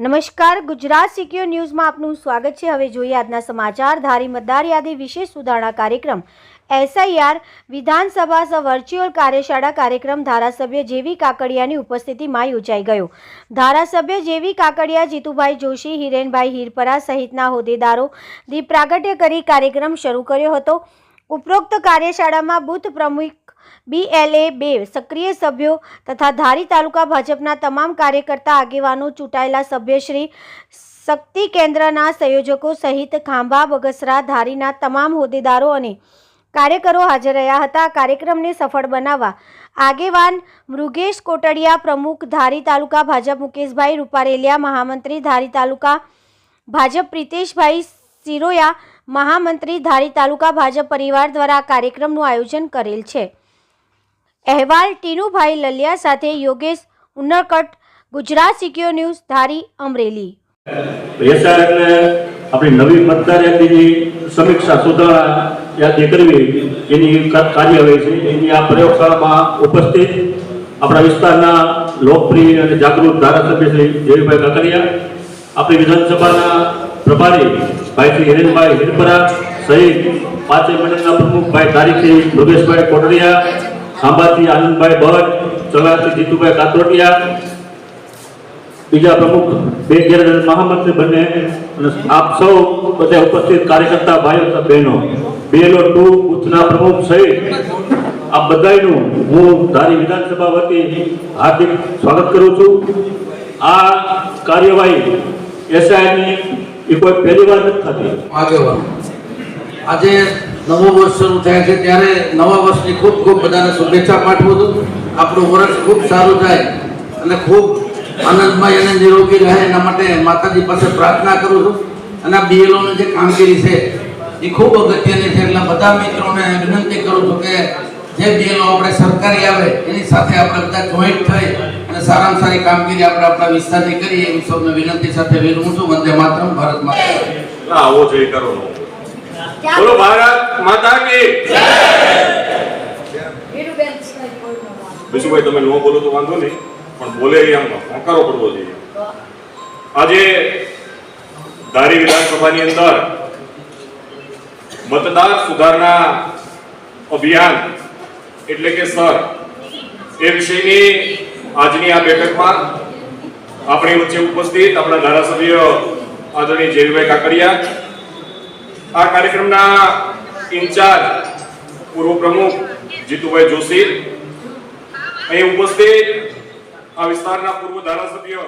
નમસ્કાર, ગુજરાત સિક્યોર ન્યૂઝમાં આપનું સ્વાગત છે. હવે જોઈએ આજના સમાચાર. ધારી મતદાર યાદી વિશેષ સુધારણા કાર્યક્રમ. એસઆઈઆર વિધાનસભા સ વર્ચ્યુઅલ કાર્યશાળા કાર્યક્રમ ધારાસભ્ય જેવી કાકડિયાની ઉપસ્થિતિમાં યોજાઈ ગયો. ધારાસભ્ય જેવી કાકડિયા જીતુભાઈ જોશી, હિરેનભાઈ હિરપરા સહિતના હોદ્દેદારો દીપ પ્રાગટ્ય કરી કાર્યક્રમ શરૂ કર્યો હતો. ઉપરોક્ત કાર્યશાળામાં બુથ પ્રમુખ બીએલએ બે સક્રિય સભ્યો તથા ધારી તાલુકા ભાજપના તમામ કાર્યકર્તા આગેવાનો ચૂંટાયેલા સભ્યશ્રી શક્તિ કેન્દ્રના સંયોજકો સહિત ખાંભા, બગસરા, ધારીના તમામ હોદ્દેદારો અને કાર્યકરો હાજર રહ્યા હતા. કાર્યક્રમને સફળ બનાવવા આગેવાન મૃગેશ કોટડિયા પ્રમુખ, ધારી તાલુકા ભાજપ મુકેશભાઈ રૂપારેલિયા, મહામંત્રી ધારી તાલુકા ભાજપ પ્રિતેશભાઈ સિરોયા મહામંત્રી ધારી તાલુકા ભાજપ પરિવાર દ્વારા કાર્યક્રમનું આયોજન કરેલ છે. અહેવાલ ટીનુભાઈ લલિયા સાથે યોગેશ ઉનરકટ, ગુજરાત સિક્યોર ન્યૂઝ, ધારી અમરેલી. આપણી નવી મતદાર યાદીની સમીક્ષા સુધારણા યાદી કરવી, એની કાર્યવાહી છે. એની આ પ્રયોગશાળામાં ઉપસ્થિત આપણા વિસ્તારના લોકપ્રિય અને જાગૃત ધારાસભ્ય શ્રી દેવીભાઈ કાકરિયા આપણી વિધાનસભાના પ્રભારી ભાઈ શ્રી હિરેનભાઈ હિરપરા સહિત પાંચે મંડળના પ્રમુખ ભાઈ તારીખથી યોગેશભાઈ કોટડિયા ખાંભાથી આનંદભાઈ ભટ્ટ ચલાથી જીતુભાઈ કાતરોટિયા, બીજા પ્રમુખ બે ગેરહાજર મહામંત્રી બંને અને આપ સૌ બધા ઉપસ્થિત કાર્યકર્તા ભાઈઓ બહેનો. બીએલઓ ટુ બુથના પ્રમુખ સહિત આ બધાનું હું ધારી વિધાનસભા વતી હાર્દિક સ્વાગત કરું છું. આ કાર્યવાહી એસઆઈની એ કોઈ પહેલી વાર નથી થતી. આજે નવું વર્ષ શરૂ થાય છે ત્યારે નવા વર્ષની ખૂબ ખૂબ બધાને શુભેચ્છા પાઠવું છું. આપણું વર્ષ ખૂબ સારું થાય અને ખૂબ આનંદમય અને નિરોગી રહે એના માટે માતાજી પાસે પ્રાર્થના કરું છું. અને આ બીએલઓની જે કામગીરી છે, એ ખૂબ અગત્યની છે. એટલે બધા મિત્રોને વિનંતી કરું છું કે જે બીએલઓ આપણે સરકારી આવે, એની સાથે આપણે બધા જોઈન્ટ થઈ અને સારામાં સારી કામગીરી આપણે આપણા વિસ્તારની કરીએ એવી સૌને વિનંતી સાથે વિરમું છું. વંદે માતરમ, ભારત માતા આવો જોઈ કરો બોલો, ભારત માતા કી બીજું ભાઈ તમે નો બોલો તો વાંધો નહીં, પણ બોલે એમ હોંકારો કરવો જોઈએ. આજે ધારી વિધાનસભાની અંદર મતદાર સુધારણા અભિયાન એટલે કે સર, એ વિષયની આજની આ બેઠકમાં આપણી વચ્ચે ઉપસ્થિત આપણા ધારાસભ્ય આદરણીય જેવીભાઈ કાકડિયા. આ કાર્યક્રમના ઇન્ચાર્જ પૂર્વ પ્રમુખ જીતુભાઈ જોશી. અહીં ઉપસ્થિત આ વિસ્તારના પૂર્વ ધારાસભ્ય